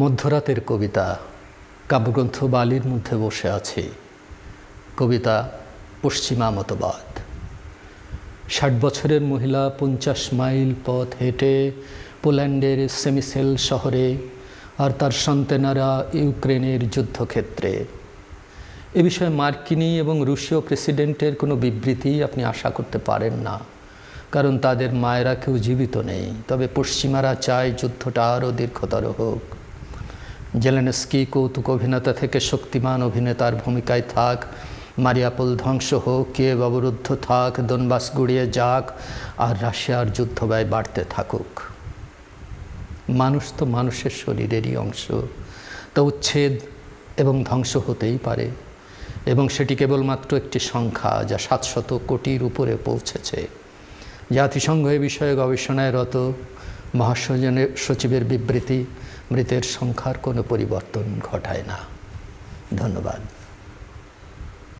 মধ্যরাতের কবিতা কাব্যগ্রন্থ বালির মধ্যে বসে আছে। কবিতা পশ্চিমা মতবাদ। ষাট বছরের মহিলা পঞ্চাশ মাইল পথ হেঁটে পোল্যান্ডের সেমিসেল শহরে আর তার সন্তানেরা ইউক্রেনের যুদ্ধক্ষেত্রে। এ বিষয়ে মার্কিনী এবং রুশীয় প্রেসিডেন্টের কোনো বিবৃতি আপনি আশা করতে পারেন না, কারণ তাদের মায়েরা কেউ জীবিত নেই। তবে পশ্চিমারা চায় যুদ্ধটা আরও দীর্ঘতর হোক। জেলেনস্কি কৌতুক অভিনেতা থেকে শক্তিমান অভিনেতার ভূমিকায় থাক। মারিয়াপোল ধ্বংস হোক কিয়েভ অবরুদ্ধ থাক, দনবাস গুড়িয়ে যাক, আর রাশিয়ার যুদ্ধ ব্যয় বাড়তে থাকুক। মানুষ তো মানুষের শরীরেরই অংশ। তা উচ্ছেদ এবং ধ্বংস হতেই পারে। এবং সেটি কেবলমাত্র একটি সংখ্যা যা সাতশত কোটির উপরে পৌঁছেছে। জাতিসংঘ এ বিষয়ে গবেষণায় রত মহাসজনের সচিবের বিবৃতি মৃতের সংখ্যার কোনো পরিবর্তন ঘটায় না। ধন্যবাদ।